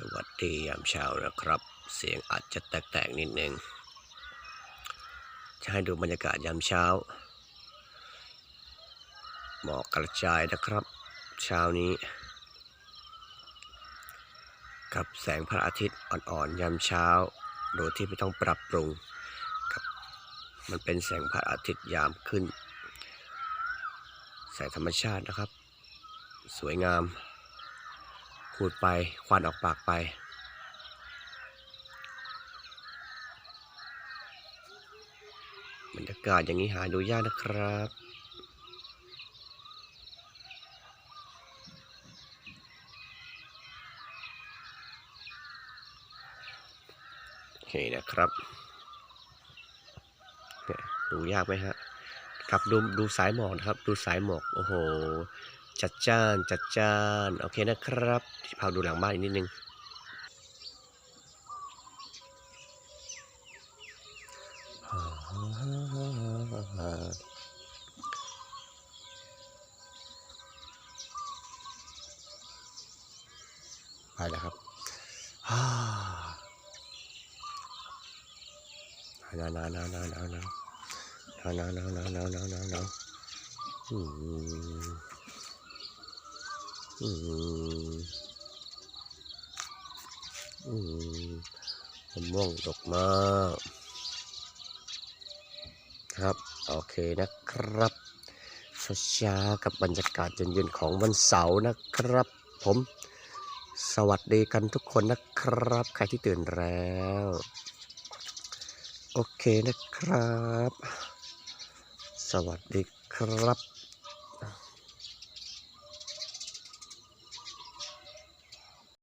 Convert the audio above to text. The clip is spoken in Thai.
สวัสดียามเช้านะครับ เสียงอาจจะแตกๆนิดนึงจะให้ดูบรรยากาศยามเช้า หมอกกระจายนะครับ เช้านี้ กับแสงพระอาทิตย์อ่อนๆยามเช้า โดยที่ไม่ต้องปรับปรุงครับมันเป็นแสงพระอาทิตย์ยามขึ้น แสงธรรมชาตินะครับ สวยงาม พูดไปควันออกปากไป บรรยากาศอย่างนี้หาดูยากนะครับโอเคนะครับดูยากไหมฮะครับดูดูสายหมอกนะครับ ดูสายหมอก โอ้โห จัดจ้านจัดจ้านโอเคนะครับพาดูหลังบ้านอีกนิดนึงไปแล้วครับฮ่าหนาวหนาวหนาวหนาวหนาวหนาวหนาวหนาวหนาวหนาวหนาวหนาวหนาวหนาว อืมอืมมะม่วงดกมากครับ โอเคนะครับเช้ากับบรรยากาศเย็นๆของวันเสาร์นะครับ ผม สวัสดีกันทุกคนนะครับ ใครที่ตื่นแล้ว โอเคนะครับ สวัสดีครับ